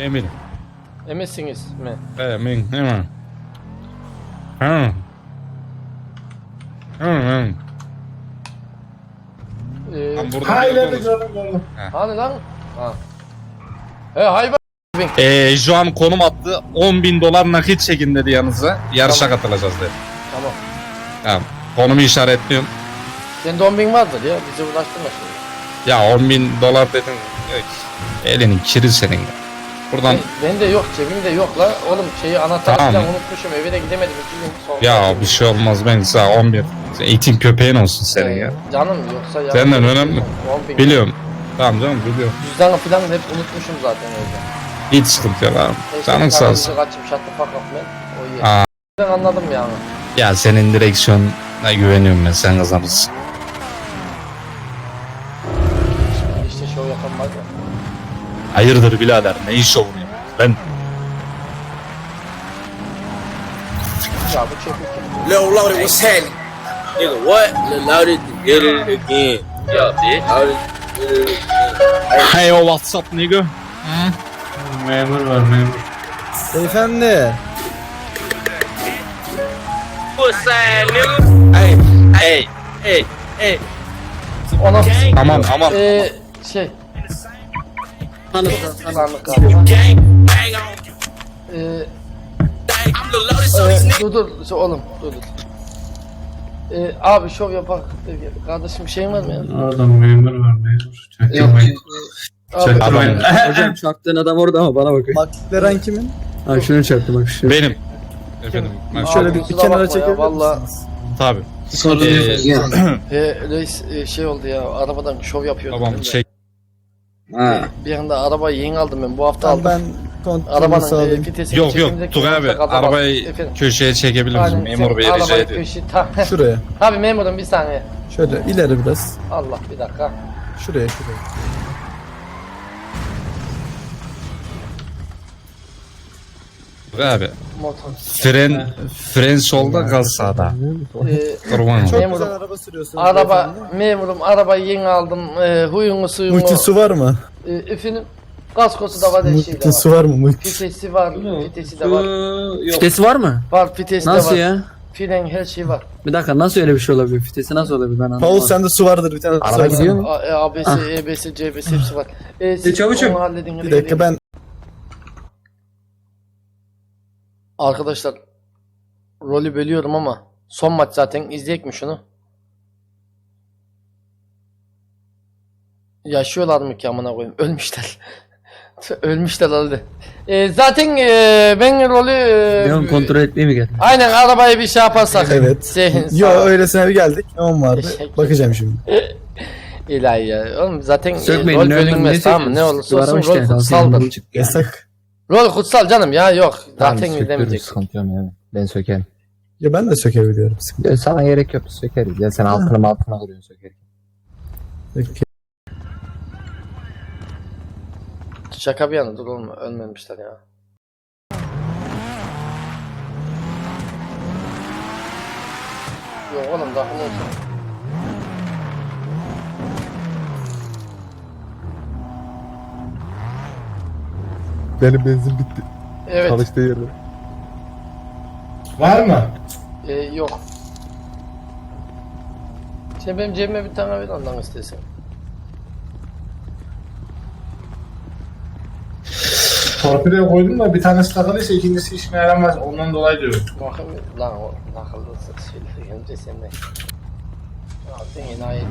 Emin. Eminsiniz mi? Emin. Emin. Hı hı. Ee, Lan burada Ha ileride gördüm gördüm. hani lan? Ha. He hayvan. Ee, şu an konum attı. 10 bin dolar nakit çekin dedi yanınıza. Yarışa Tamam. katılacağız dedi. Tamam. Tamam. Konumu işaretliyorum. Senin 10 bin vardır ya. Bizi ulaştırma şimdi. Ya 10 bin dolar dedin. Yok. Elinin kiri senin. Buradan Ben, de yok cebimde yok la. Oğlum şeyi anahtarı Tamam. falan unutmuşum. Eve de gidemedim. İki gün sonra. ya bir şey olmaz ben sana 11. Eğitim köpeğin olsun senin ya. Canım yoksa ya. Senden önemli. 10 bin. Biliyorum. Tamam canım biliyorum. Cüzdanı falan hep unutmuşum zaten evde. Hiç sıkıntı yok abi. Neyse, Canın sağ olsun. Şattı fuck up man. O iyi. Aa. Ben anladım yani. Ya senin direksiyonuna güveniyorum ben sen kazanırsın. İşte şov yapan var ya. Hayırdır birader ne iş olur ya? Ben Ya bu? Lil Loaded, what's happening? Nigga, what? Lil Loaded, get it again. Yeah, bitch. Loaded, get it again. Hey o Whatsapp nigga. Memur var memur. Beyefendi. What's nigga? Hey, hey, hey, hey. Ona Aman aman. eee so these Ee, niggas. dur dur oğlum dur dur. Ee, abi şov yapak. Kardeşim bir şeyin var mı ya? Orada memur var memur. Çaktırmayın. Çaktırmayın. Hocam çarptığın adam orada ama bana bakın. McLaren kimin? Ha şunu çarptı bak şu. Benim. Efendim. Ben Şöyle bir, bir kenara çekebilir vallahi- misiniz? Tabii. Ee, reis e, şey oldu ya arabadan şov yapıyordum. Tamam çek. Ha. Bir anda arabayı yeni aldım ben bu hafta Tamam aldım. ben kontrolü Arabanın e, sağlayayım. vitesini Yok yok çekimdeki Tugay abi adam- arabayı Efendim. köşeye çekebilir misin? Aynen, Memur sen bey rica arabayı ediyorum. köşe- ta- Şuraya. Abi memurum bir saniye. Şöyle ileri biraz. Allah bir dakika. Şuraya şuraya. Tugay abi. Motor. Fren, fren solda gaz sağda. Ee, Kurban Çok. Memurum. güzel araba sürüyorsunuz. araba memurum arabayı yeni aldım. Ee, huyunu suyunu. Multisu var mı? Ee, efendim kaskosu da var her şeyi de var. Multisu var mı? Multisu. Fitesi var, fitesi de var. Vitesi var mı? Var fitesi de Nasıl var. ya? Fren her şey var. Bir dakika nasıl öyle bir şey olabilir? Vitesi nasıl olabilir ben anlamadım. Paul sende su vardır bir tane. Araba söylesene. gidiyor mu? A- e, ABS, Ah. EBS, CBS hepsi var. Ee, siz çavuçum. onu halledin. Bir dakika ben Arkadaşlar rolü bölüyorum ama son maç zaten izleyek mi şunu? Yaşıyorlar mı ki amına koyayım? Ölmüşler. Ölmüşler öldü. Ee, zaten ee, ben rolü Bir an kontrol etmeye mi geldin? Aynen arabayı bir şey yaparsak. Evet. Sehin, Yo öylesine bir geldik. Ne on vardı? Teşekkür Bakacağım şimdi. İlahi ya. Oğlum zaten e, Sökmeyin. rol bölünmez tamam mı? Ne olursa olsun rol geldin. kutsaldır. Yasak. Rol kutsal canım ya yok. Zaten izlemeyecek. Sıkıntı yok yani. Ben sökerim. Ya ben de sökebiliyorum. Ya sana gerek yok sökeriz. Ya sen altına altına kuruyorsun sökerim. Peki. Şaka bir yana dur oğlum ölmemişler ya. Yok oğlum daha ne olsun. Benim benzin bitti. Evet. Çalıştığı yerde. Var mı? E, yok. Sen benim cebime bir tane ver ondan istesin. Torpidoya koydum da bir tanesi takılıysa ikincisi işime yaramaz. Ondan dolayı diyorum. Lan o akıllısın söyle önce sen de. Sen enayi.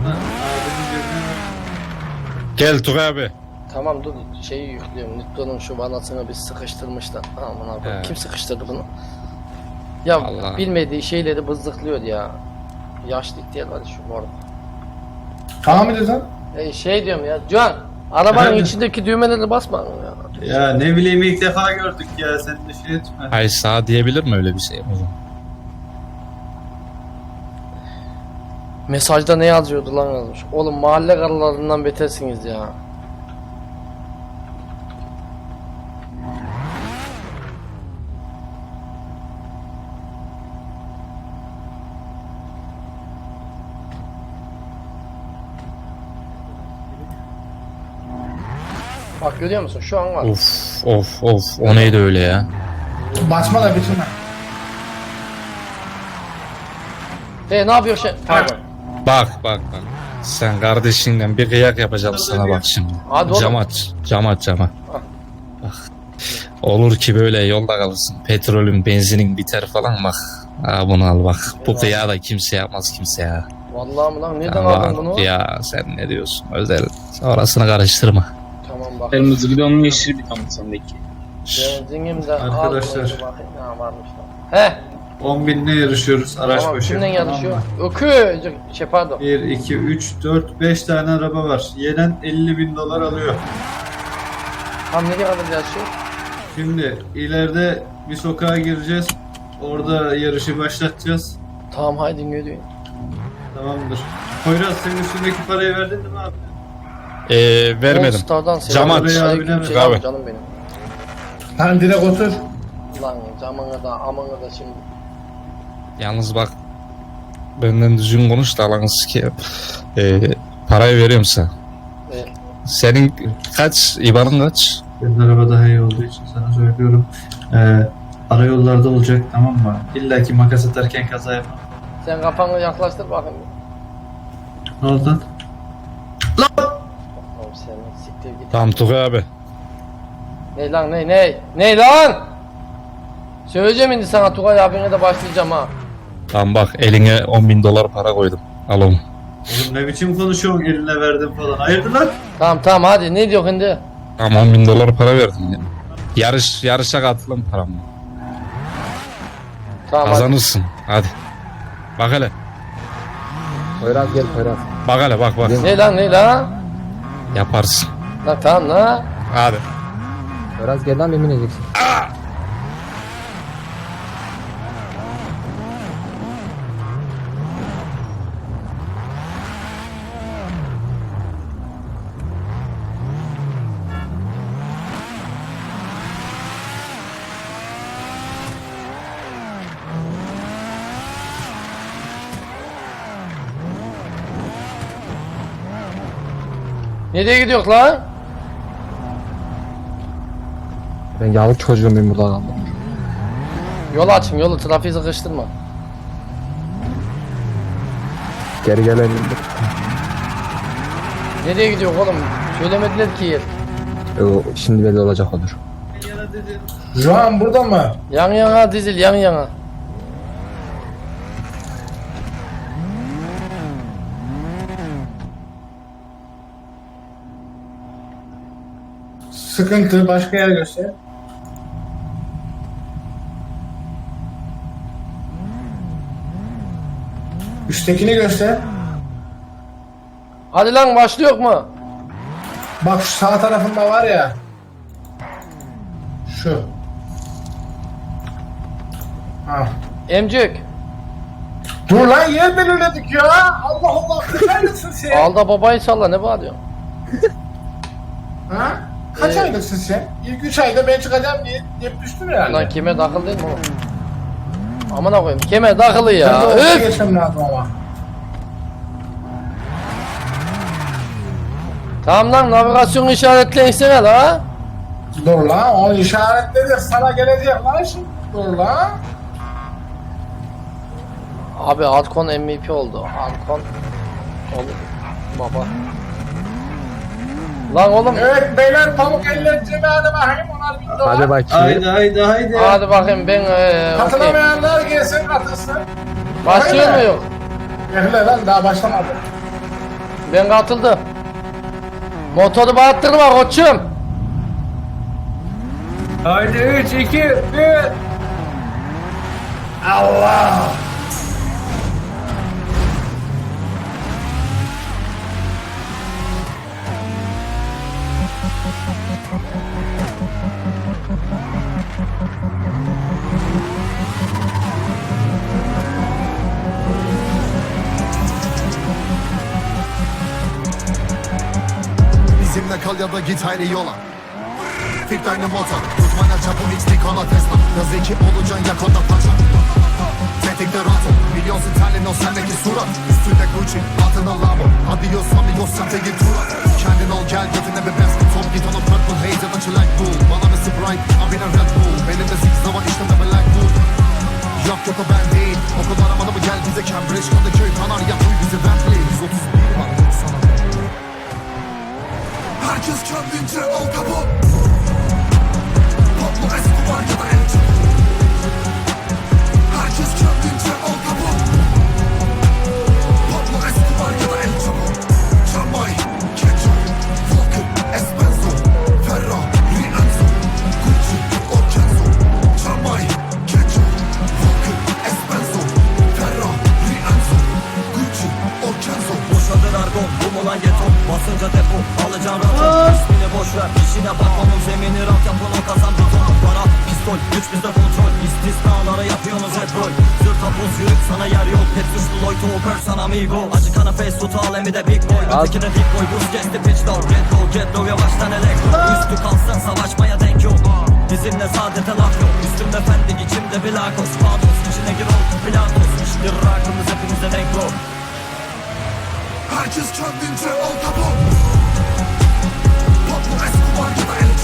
Gel Tugay abi. Tamam dur şeyi yüklüyorum. Nitto'nun şu vanasını bir sıkıştırmışlar. Aman abi He. kim sıkıştırdı bunu? Ya Allah. bilmediği şeyleri bızdıklıyor ya. Yaşlı ihtiyar var ya şu moruk. Tamam mı dedin? E, şey diyorum ya Can arabanın içindeki düğmeleri basma ya. Ya ne bileyim ilk defa gördük ya sen de şey etme. Ay sağ diyebilir mi öyle bir şey? O zaman? Mesajda ne yazıyordu lan yazmış. Oğlum mahalle karılarından betersiniz ya. Bak görüyor musun? Şu an var. Of of of o neydi öyle ya? Basma da bitirme. E ne yapıyor şey? Pardon. Bak bak bak. Sen kardeşinle bir kıyak yapacağım sana bak şimdi. Hadi oğlum. Cam aç. Cam aç cam aç. Bak. Olur ki böyle yolda kalırsın. Petrolün, benzinin biter falan bak. Ha bunu al bak. Bu kıyağı da kimse yapmaz kimse ya. Vallahi mı lan? Nereden Ya, aldın bunu? ya sen ne diyorsun? Özel. Orasını karıştırma. Tamam bak. Kırmızı bidon mu yeşil bidon mu sendeki? Benzinim de Arkadaşlar. bakayım. Varmış lan. He. 10 binle yarışıyoruz araç Tamam başı. kimden yarışıyor? Ökü. Şey pardon. 1, 2, 3, 4, 5 tane araba var. Yenen 50 bin dolar alıyor. Tam nereye kadar yarışıyor? Şimdi ileride bir sokağa gireceğiz. Orada yarışı başlatacağız. Tamam haydi görüyorum. Tamamdır. Poyraz senin üstündeki parayı verdin mi abi? Ee, vermedim. Star'dan. Aleyküm Abi. canım benim. Sen direkt otur. Lan camana da amana da şimdi. Yalnız bak. Benden düzgün konuş da lan ki. Ee, parayı veriyorum sana. Evet. Senin kaç? İbanın kaç? Senin araba daha iyi olduğu için sana söylüyorum. Ee, ara yollarda olacak tamam mı? İlla ki makas atarken kaza yapma. Sen kafanı yaklaştır bakayım. Ne oldu lan? Siktir git. Tamam Tugay abi. Ne lan ne ne? Ne lan? Söyleyeceğim şimdi sana Tugay abine de başlayacağım ha. Tamam bak eline 10 bin dolar para koydum. Al onu. Oğlum ne biçim konuşuyorsun eline verdim falan. Hayırdır lan? Tamam tamam hadi ne diyor şimdi? Tamam 10 bin dolar para verdim ya. Yarış, yarışa katılım param. Tamam hadi. Kazanırsın. Hadi. Bak hele. Poyraz gel Poyraz. Bak hele bak bak. Ne lan ne lan? Yaparsın. Lan tamam lan. Hadi. Poyraz gel lan emin edeceksin. Nereye gidiyor lan? Ben yavru çocuğum ben burada kaldım. Yol açın yolu trafiği sıkıştırma. Geri gelelim. Nereye gidiyor oğlum? Söylemediler ki yer. O, şimdi belli olacak olur. Şu an burada mı? Yan yana dizil yan yana. Sıkıntı başka yer göster. Üsttekini göster. Hadi lan başlıyor mu? Bak şu sağ tarafında var ya. Şu. Ha. Emcik. Dur lan yer belirledik ya. Allah Allah. Aylıksın sen? Alda babayı salla ne bağırıyorsun? Ha? Kaç Ee, aylıksın sen? İlk 3 ayda ben çıkacağım diye hep düştüm herhalde. Lan kime takıl değil mi oğlum? Amına koyayım kime takılı ya? Ben de ortaya Öf! geçmem lazım ama. Tamam lan navigasyon işaretleyinsene la. Dur lan onu işaretledik sana gelecek lan şimdi. Dur lan. Abi Alcon MVP oldu. Alcon oldu. Baba. Lan oğlum. Evet beyler pamuk eller cebe hadi bakayım onlar bitti Hadi bakayım. Haydi haydi haydi. Hadi bakayım ben eee okey. Katılamayanlar gelsin katılsın. Başlıyor mu yok? Bekle lan daha başlamadı. Ben katıldım. Motoru bağırttırma koçum. Haydi 3 2 1. Allah. Bizimle kal ya da git ayrı yola. Fit aynı motor Uzmana çapın X Nikola Tesla. Ya zeki olacaksın ya koda paça. Tetikte rato Milyon sterlin o sendeki surat Üstünde Gucci altında Lambo Adios amigos git tura Kendin ol gel götüne bir best. Top git ona purple haze ya da çilek bull Bana bir Sprite I'm in a Red Bull. Benim de zig zaman işte de Black Bull Yok yok o ben değil. Okul aramalı mı gel bize Cambridge Kadıköy Kanarya Duy bizi Wembley 131 kendince al kapı İsmini boş ver işine bak onun zemini rant yap onu kazan beton Para. Pistol güç bizde kontrol. İstisnalara yapıyorsunuz hep rol Zırta buz yürük sana yer yok. Hep suçlu Lloyd Walker sana amigo. Acı kana face tut alemi de big boy. Ötekine big boy buz geçti pitch dog. Get low get low yavaştan elektro. Üstü kalsın savaşmaya denk yok. Bizimle saadete laf yok. Üstümde fendin içimde bilakos Patos içine gir ol Pilatos İştir rakımız hepimize denk yok. Herkes kendince al kapı Pablo Escobar ya da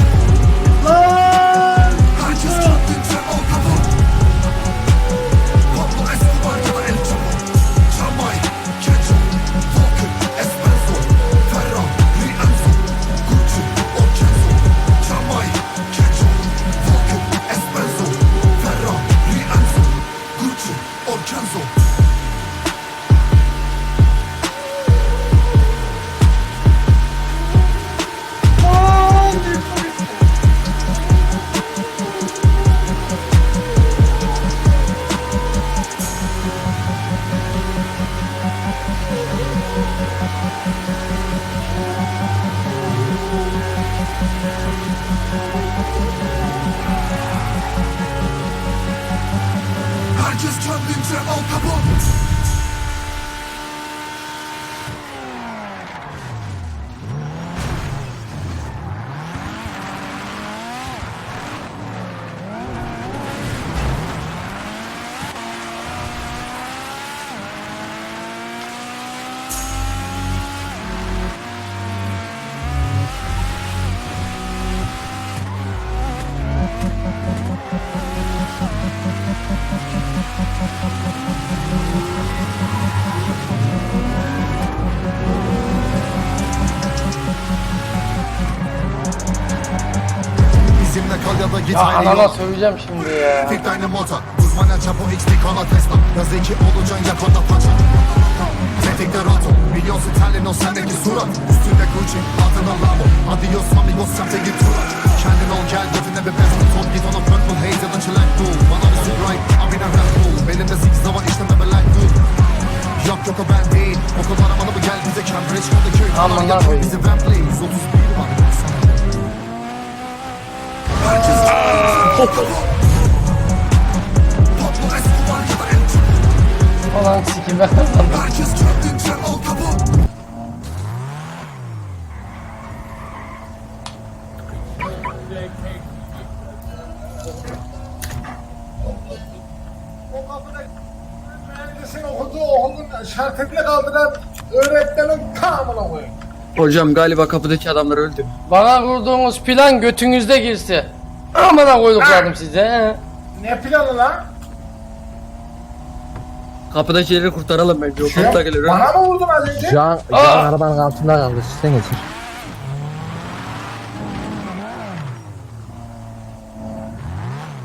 ya da anana yol söveceğim şimdi ya. Tek dynamota Uzman çapo XP kana Tesla. Ya zeki olacaksın ya kanda paça. Tetikte rato Milyon sterlin o sendeki surat. Üstünde Gucci altında Lambo Adios amigos semte git tura Kendin ol gel götüne bir best Top git ona purple haze ya da çilek bull Bana bir Sprite I'm in a Red Bull Belimde zig zaman işte de Black Bull Yok yok o ben değil. Okul aramalı mı gel bize Cambridge Kadıköy Aman lan bizi Wembley 131 var Ulan sikim ben kazandım. O kapıda mühendisin okuduğu okulun şartıyla kaldıran öğretmenin. Hocam galiba kapıdaki adamlar öldü. Bana kurduğunuz plan götünüzde girse. Amına koyduklarım size. Ne planı lan? Kapıdakileri kurtaralım bence. O Şey, kapıdakileri. bana mı vurdun az önce? Can, Aa! can arabanın altında kaldı. Sen geçir.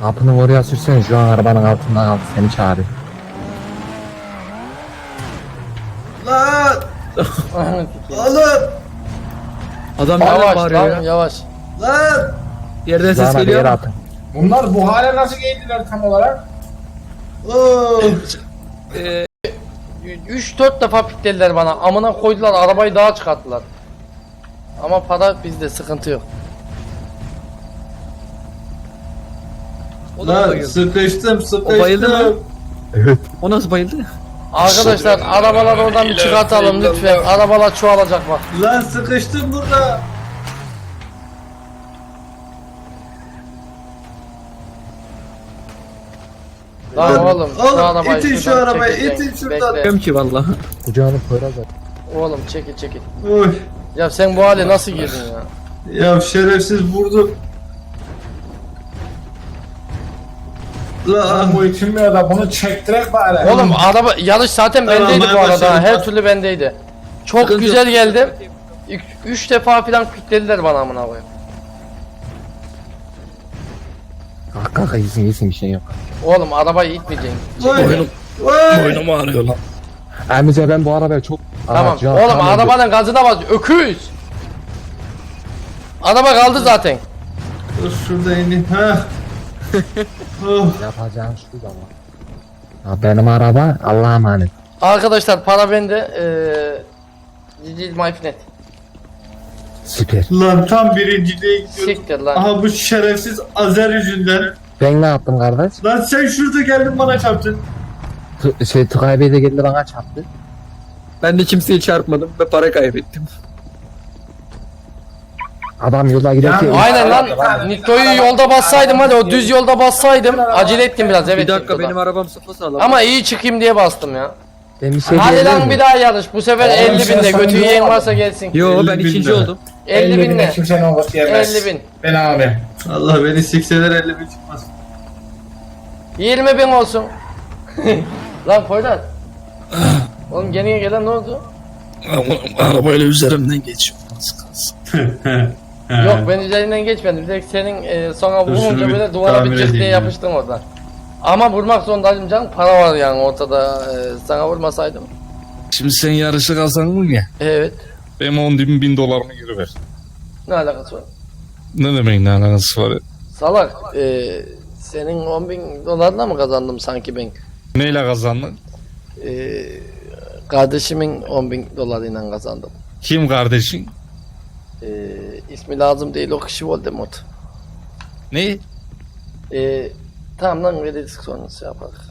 Kapını oraya sürsene şu an arabanın altında kaldı. Seni çağırıyor. Ananı sikeyim. Adam nereden Yavaş bağırıyor lan ya? yavaş. Yerden ses bir geliyor yere mu? atın. Bunlar bu hale nasıl geldiler tam olarak? Ee, 3-4 defa piklediler bana. Amına koydular arabayı daha çıkarttılar. Ama para bizde sıkıntı yok. o da mı bayıldı? sıkıştım O bayıldı mı? Evet. O nasıl bayıldı? Arkadaşlar arabaları oradan bir çıkartalım lütfen. Arabalar çoğalacak bak. Lan sıkıştım burada. Lan oğlum, şu oğlum, arabayı itin şu şuradan arabayı, çekeceksin. itin şuradan. Bekle. Yok ki valla. Kucağını Poyraz at. Oğlum çekil çekil. Oy. Ya sen bu hale nasıl girdin ya? Ya şerefsiz vurdu. Lan bu itilmiyor da bunu çektirek bari. Oğlum araba yarış zaten Tamam, bendeydi ben bu arada. başladım. Her türlü bendeydi. Çok Sıkıntı güzel geldim. Üç, üç defa falan piklediler bana amına koyayım. Kalk kalk iyisin iyisin bir şey yok. Oğlum arabayı itmeyeceksin. Oy. Boynum, Oy. boynum ağrıyor lan. Emice ben bu arabaya çok... Tamam. Cihan, Oğlum tamam. arabanın gazına bas. Öküz. Araba kaldı zaten. Dur şurada ineyim. Ha. oh. Yapacağım şu zaman. Ya benim araba Allah'a emanet. Arkadaşlar para bende. Eee Cici Mayfinet. Süper. Lan tam birinciliğe gidiyordum. Siktir lan. Aha bu şerefsiz Azer yüzünden. Ben ne yaptım kardeş? Lan sen şurada geldin bana çarptın. T- şey Tugay Bey de geldi bana çarptı. Ben de kimseye çarpmadım ve para kaybettim. Adam yolda giderken... Ya, Aynen lan. Nito'yu yolda bassaydım hadi o düz yolda bassaydım. Acele ettim biraz evet. bir dakika Nito'da. benim arabam sapasağlam. Ama iyi çıkayım diye bastım ya. Ben bir şey Hadi lan bir daha yarış. Bu sefer Oğlum 50 sen binde. sana Götü ne yiyen var? varsa gelsin. Yo 50 ben bin ikinci lira. oldum. 50 bine binle. kimsenin olması yemez. 50 bin. Ben abi. Allah beni sikseler 50 bin çıkmaz. 20 bin olsun. lan Poyraz. Oğlum geriye gelen ne oldu? Arabayla üzerimden geçiyor. Az kalsın. Yok ben üzerinden geçmedim. Direkt senin e, sonra Dur, vurunca şunu bir böyle duvara bir tamir cırt edeyim diye ya. yapıştım oradan. Ama vurmak zorundaydım canım. Para var yani ortada. E, sana vurmasaydım. Şimdi sen yarışı kazandın ya. Evet. Benim 10 bin, bin dolarımı geri ver. Ne alakası var? Ne demek ne alakası var? Salak. E, senin 10 bin dolarla mı kazandım sanki ben? Neyle kazandın? E, kardeşimin 10 bin dolarıyla kazandım. Kim kardeşin? E, ismi lazım değil o kişi Voldemort. Ne? E, tamam lan kredi sonrası yaparız.